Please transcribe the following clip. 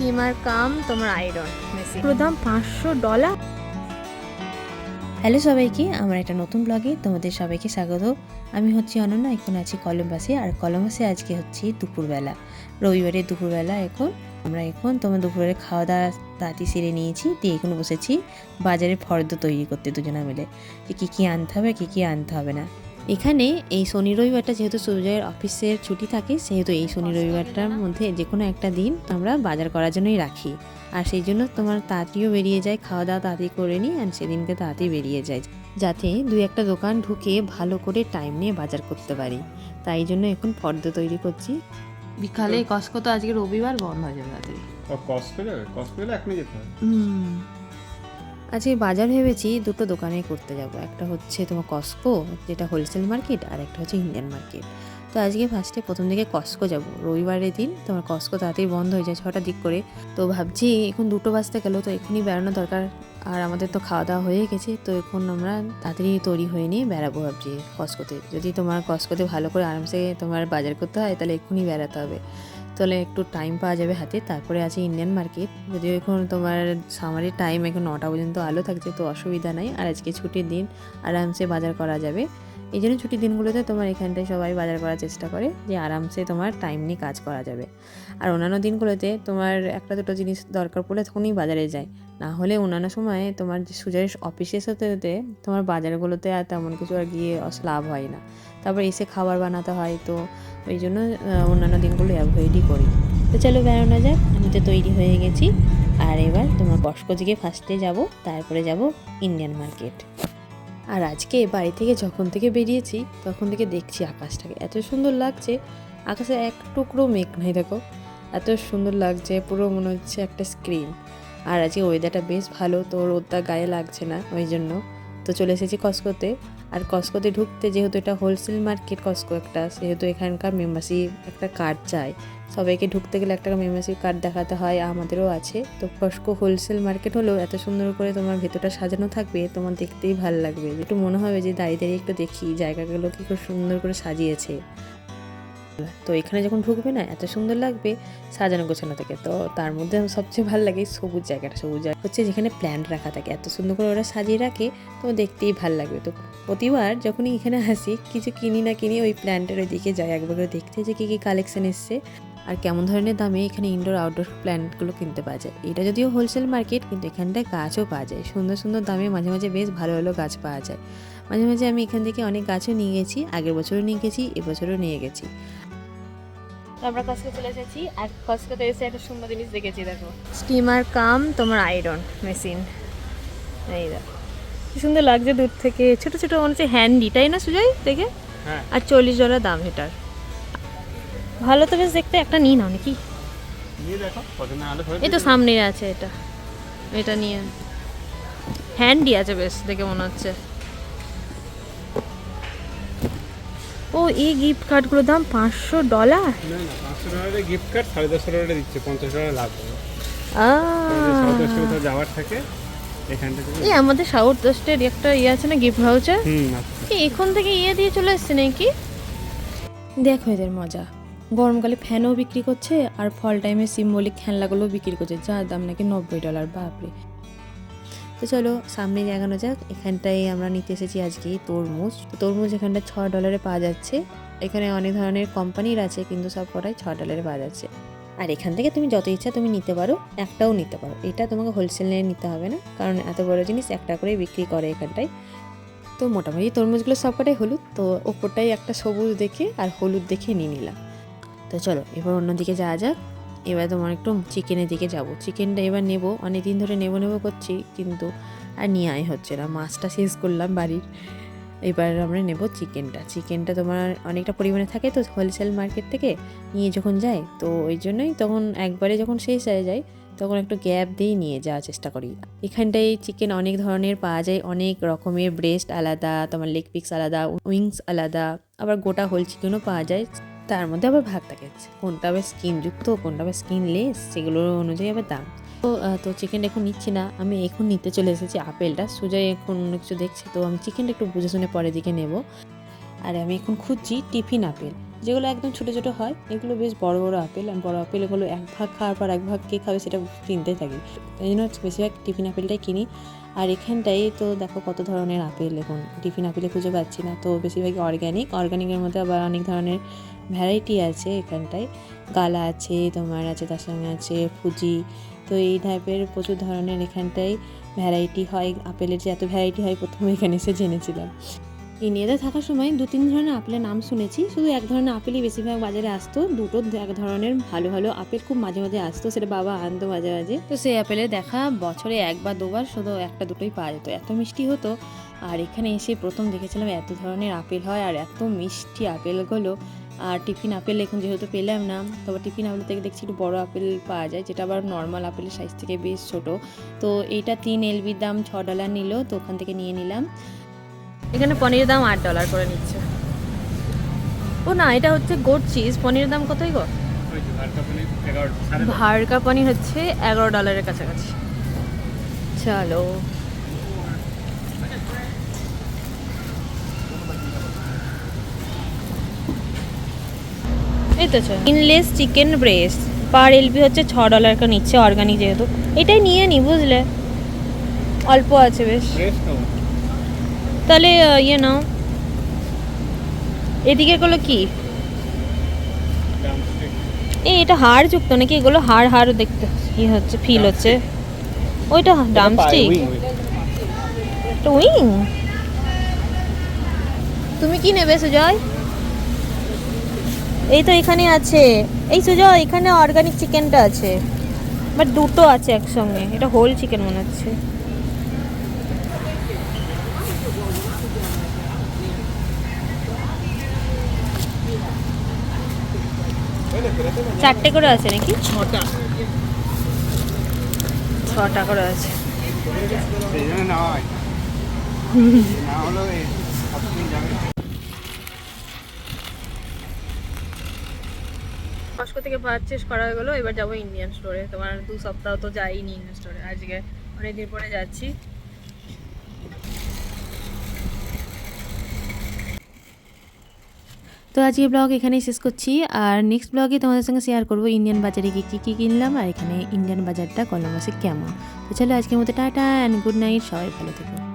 Steamer cum তোমার iron machine পাঁচশো dollar. Hello সবাইকে আমার একটা নতুন ব্লগে তোমাদের সবাইকে স্বাগত। আমি হচ্ছি অনন্যা এখন আছি কলম্বাসে আর কলম্বাসে আজকে হচ্ছে দুপুরবেলা। রবিবারে দুপুরবেলা এখন আমরা এখন তোমার দুপুরে খাওয়া দাওয়া তাড়াতাড়ি সেরে নিয়েছি দিয়ে এখন বসেছি বাজারে ফর্দ তৈরি করতে দুজনা মিলে। যে কী কী আনতে হবে কী কী আনতে হবে না। এখানে এই শনি রবিবারটা যেহেতু সূর্যের অফিসের ছুটি থাকে সেহেতু এই শনি রবিবারটার মধ্যে যে কোনো একটা দিন আমরা বাজার করার জন্যই রাখি। আর সেই জন্য তোমার তাড়াতাড়িও বেরিয়ে যায় খাওয়া দাওয়া তাড়াতাড়ি করে নিই আর সেদিনকে তাড়াতাড়ি বেরিয়ে যায় যাতে দুই একটা দোকান ঢুকে ভালো করে টাইম নিয়ে বাজার করতে পারি। তাই জন্য এখন ফর্দ তৈরি করছি। বিকালে কসকো তো আজকে রবিবার বন্ধ হয়ে যাবে তাড়াতাড়ি। ও যাবে কস্কো এখনই যেতে হবে আজকে বাজার ভেবেছি দুটো দোকানে করতে যাব। একটা হচ্ছে তোমার কস্কো যেটা হোলসেল মার্কেট আর একটা হচ্ছে ইন্ডিয়ান মার্কেট তো আজকে ফার্স্টে প্রথম দিকে কস্কো যাব। রবিবারের দিন তোমার কস্কো তাড়াতাড়ি বন্ধ হয়ে যায় ছটার দিক করে। তো ভাবছি এখন দুটো বাজতে গেল, তো এখনই বেড়ানো দরকার। আর আমাদের তো খাওয়া দাওয়া হয়ে গেছে, তো এখন আমরা তাড়াতাড়ি তৈরি হয়ে নিয়ে বেড়াবো ভাবছি কস্কোতে যদি তোমার কস্কোতে ভালো করে আরামসে তোমার বাজার করতে হয়, তাহলে এক্ষুনি বেড়াতে হবে। তাহলে একটু টাইম পাওয়া যাবে হাতে, তারপরে আছে ইন্ডিয়ান মার্কেট যদিও এখন তোমার সামারের টাইম এখন নটা পর্যন্ত আলো থাকছে, তো অসুবিধা নাই। আর আজকে ছুটির দিন, আরামসে বাজার করা যাবে। এই জন্য ছুটির দিনগুলোতে তোমার এখানটায় সবাই বাজার করার চেষ্টা করে যে আরামসে তোমার টাইম নিয়ে কাজ করা যাবে। আর অন্যান্য দিনগুলোতে তোমার একটা দুটো জিনিস দরকার পড়লে তখনই বাজারে যায়। না হলে অন্যান্য সময়ে তোমার সুজয়ের অফিসে হতে হতে তোমার বাজারগুলোতে আর তেমন কিছু আর গিয়ে লাভ হয় না। তারপর এসে খাবার বানাতে হয় তো ওই জন্য অন্যান্য দিনগুলো অ্যাভয়েডই করি। তো চলো বেরোনো যাক, আমি তো তৈরি হয়ে গেছি। আর এবার তোমার কস্কো ফার্স্টে যাব, তারপরে যাব ইন্ডিয়ান মার্কেট আর আজকে বাড়ি থেকে যখন থেকে বেরিয়েছি, তখন থেকে দেখছি আকাশটাকে। এত সুন্দর লাগছে, আকাশে এক টুকরো মেঘ নাই, দেখো। এত সুন্দর লাগছে, পুরো মনে হচ্ছে একটা স্ক্রিন আর আজকে ওয়েদারটা বেশ ভালো, তো রোদটা গায়ে লাগছে না, ওই জন্য। তো চলে এসেছি কস্কোতে আর কস্কোতে ঢুকতে যেহেতু এটা হোলসেল মার্কেট কস্কো একটা, সেহেতু এখানকার মেম্বারশিপ একটা কার্ড চাই। সবাইকে ঢুকতে গেলে একটা মেম্বারশিপ কার্ড দেখাতে হয়, আমাদেরও আছে। তো কস্কো হোলসেল মার্কেট হলেও এত সুন্দর করে তোমার ভেতরটা সাজানো থাকবে, তোমার দেখতেই ভালো লাগবে। একটু মনে হবে যে দাঁড়িয়ে দাঁড়িয়ে একটু দেখি জায়গাগুলোকে খুব সুন্দর করে সাজিয়েছে। তো এখানে যখন ঢুকবে না, এত সুন্দর লাগবে সাজানো গোছানো থেকে। তো তার মধ্যে আমার সবচেয়ে ভালো লাগে সবুজ জায়গাটা। সবুজ জায়গা হচ্ছে যেখানে প্ল্যান্ট রাখা থাকে। এত সুন্দর করে ওরা সাজিয়ে রাখে, তো দেখতেই ভালো লাগবে। তো প্রতিবার যখনই এখানে আসি, কিছু কিনি না কিনি ওই প্ল্যান্টের ওই দিকে যাই। একবার করে দেখতে যে কী কী কালেকশন এসছে। আর কেমন ধরনের দামে এখানে ইনডোর আউটডোর প্ল্যান্টগুলো কিনতে পাওয়া যায়। এটা যদিও হোলসেল মার্কেট কিন্তু এখানটায় গাছও পাওয়া যায়। সুন্দর সুন্দর দামে মাঝে মাঝে বেশ ভালো ভালো গাছ পাওয়া যায়। মাঝে মাঝে আমি এখান থেকে অনেক গাছও নিয়ে গেছি। আগের বছরও নিয়ে গেছি, এবছরও নিয়ে গেছি। আমরা কস্কো চলে এসেছি। আর কস্কোতে এসে একটা সুন্দর জিনিস দেখেছি দেখো। স্টিমার কাম তোমার আয়রন মেশিন। এই দেখো। কি সুন্দর লাগছে দূর থেকে। ছোট ছোট মনে হচ্ছে হ্যান্ডি তাই না সুজয় দেখে? হ্যাঁ। আর চল্লিশ ডলার দাম এটার। ভালো তো বেশ দেখতে একটা নিই না নাকি? এই তো সামনে আছে এটা। এটা নিয়ে। হ্যান্ডি আছে বেশ দেখে মনে হচ্ছে। ও এই গিফট কার্ডগুলোর দাম পাঁচশো ডলার না না পাঁচশো ডলারের গিফট কার্ড সাড়ে দশশো ডলারে দিচ্ছে পঞ্চাশ ডলার লাভ হবে। যাওয়ার থাকে এই আমাদের সাউথ ওয়েস্টের একটা ইয়ে আছে না গিফট ভাউচার আচ্ছা এখন থেকে ইয়ে দিয়ে চলে এসছে নাকি? দেখো এদের মজা। গরমকালে ফ্যানও বিক্রি করছে আর ফল টাইমে সিম্বলিক খেলনাগুলোও বিক্রি করছে যার দাম নাকি নব্বই ডলার বাপরে। তো চলো, সামনে এগানো যাক। এখানটায় আমরা নিতে এসেছি আজকে তরমুজ। তো তরমুজ এখানটা ছ ডলারে পাওয়া যাচ্ছে। এখানে অনেক ধরনের কোম্পানির আছে, কিন্তু সব কটাই ছ ডলারে পাওয়া যাচ্ছে। আর এখান থেকে তুমি যত ইচ্ছা তুমি নিতে পারো, একটাও নিতে পারো। এটা তোমাকে হোলসেলে নিতে হবে না, কারণ এত বড় জিনিস একটা করে বিক্রি করে এখানটায়। তো মোটামুটি তরমুজগুলো সবকটাই হলুদ। তো ওপরটাই একটা সবুজ দেখে আর হলুদ দেখে নিয়ে নিলাম। তো চলো, এবার অন্যদিকে যাওয়া যাক। এবার তোমার একটু চিকেনের দিকে যাব। চিকেনটা এবার নেব অনেক দিন ধরে নেব নেব করছি, কিন্তু আর নিয়ে আয় হচ্ছে না। মাছটা শেষ করলাম বাড়ির। এবার আমরা নেব চিকেনটা। চিকেনটা তোমার অনেকটা পরিমাণে থাকে তো হোলসেল মার্কেট থেকে নিয়ে যখন যায়, তো ওই জন্যই তখন একবারে যখন শেষ হয়ে যায়, তখন একটু গ্যাপ দিয়ে নিয়ে যাওয়ার চেষ্টা করি। এখানটায় চিকেন অনেক ধরনের পাওয়া যায়, অনেক রকমের ব্রেস্ট আলাদা, তোমার লেগ পিক্স আলাদা উইংস আলাদা, আবার গোটা হোল চিকেনও পাওয়া যায়। তার মধ্যে আবার ভাগ থাকে কোনটা আবার স্কিনযুক্ত, কোনটা আবার স্কিনলেস, সেগুলোর অনুযায়ী আবার দাম। তো তো চিকেনটা এখন নিচ্ছি না। আমি এখন নিতে চলে এসেছি আপেলটা। সুজয় এখন অন্য কিছু দেখছি। তো আমি চিকেনটা একটু বুঝে শুনে পরের দিকে নেব। আর আমি এখন খুঁজছি টিফিন আপেল। যেগুলো একদম ছোটো ছোটো হয়, এগুলো বেশ বড় বড় আপেল। আর বড় আপেল এগুলো এক ভাগ খাওয়ার পর এক ভাগ কে খাবে সেটা চিনতেই থাকি। এই জন্য বেশিরভাগ টিফিন আপেলটাই কিনি। আর এখানটায় তো দেখো কত ধরনের আপেল এখন। টিফিন আপেলে খুঁজে পাচ্ছি না। তো বেশিরভাগই অর্গ্যানিক অর্গ্যানিকের মধ্যে আবার অনেক ধরনের ভ্যারাইটি আছে এখানটায়। গালা আছে, তোমার আছে, তার সঙ্গে আছে ফুজি। তো এই টাইপের প্রচুর ধরনের এখানটায় ভ্যারাইটি হয়। আপেলের যে এত ভ্যারাইটি হয়, প্রথমে এখানে এসে জেনেছিলাম। ইন্ডিয়াতে থাকার সময় দু তিন ধরনের আপেলের নাম শুনেছি। শুধু এক ধরনের আপেলই বেশিরভাগ বাজারে আসতো। দুটো এক ধরনের ভালো ভালো আপেল খুব মাঝে মাঝে আসতো, সেটা বাবা আনতো মাঝে মাঝে। তো সেই আপেলের দেখা বছরে একবার, দুবার শুধু একটা দুটোই পাওয়া যেত। এত মিষ্টি হতো। আর এখানে এসে প্রথম দেখেছিলাম এত ধরনের আপেল হয় আর এত মিষ্টি আপেলগুলো। আর টিফিন আপেল এখন যেহেতু পেলাম না তবে টিফিন আপেল থেকে দেখছি একটু বড় আপেল পাওয়া যায়, যেটা আবার নর্মাল আপেলের সাইজ থেকে বেশ ছোট। তো এইটা তিন এলবির দাম ছ ডলার নিল, তো ওখান থেকে নিয়ে নিলাম। এখানে পনিরের দাম আট ডলার করে নিচ্ছে। ও না, এটা হচ্ছে গোট চিজ পনিরের দাম কতই গো। ভারকা পনির হচ্ছে এগারো ডলারের কাছাকাছি। চলো। এই তো ইনলেস চিকেন ব্রেস্ট পার এলপি হচ্ছে ছ ডলার করে নিচ্ছে অর্গানিক যেহেতু। এটাই নিয়ে নি বুঝলে? অল্প আছে বেশ। তাহলে ইয়ে নাও। এদিকে গুলো কি? এই এটা হাড় যুক্ত নাকি? এগুলো হাড় হাড় দেখতে ই হচ্ছে ফিল হচ্ছে। ওইটা ড্রামস্টিক উইং তুমি কি নেবে সুজয়? এই তো এখানে আছে। এই সুজয় এখানে অর্গানিক চিকেনটা আছে। বাট দুটো আছে একসঙ্গে। এটা হোল চিকেন মনে হচ্ছে। চারটে করে আছে নাকি? ছটা। ছটা করে আছে। না হলো কস্কো থেকে পারচেস করা হয়ে গেলো, এবার যাব ইন্ডিয়ান স্টোরে তোমার দু সপ্তাহ তো যাইনি ইন্ডিয়ান স্টোরে আজকে অনেকদিন পরে যাচ্ছি। তো আজকে ব্লগ এখানেই শেষ করছি। আর নেক্সট ব্লগে তোমাদের সঙ্গে শেয়ার করব ইন্ডিয়ান বাজারে গিয়ে কী কী কিনলাম আর এখানে ইন্ডিয়ান বাজারটা কলম্বাসে কেমন। তো চলো আজকের মতো টাটা অ্যান্ড গুড নাইট সবাই ভালো থেকো।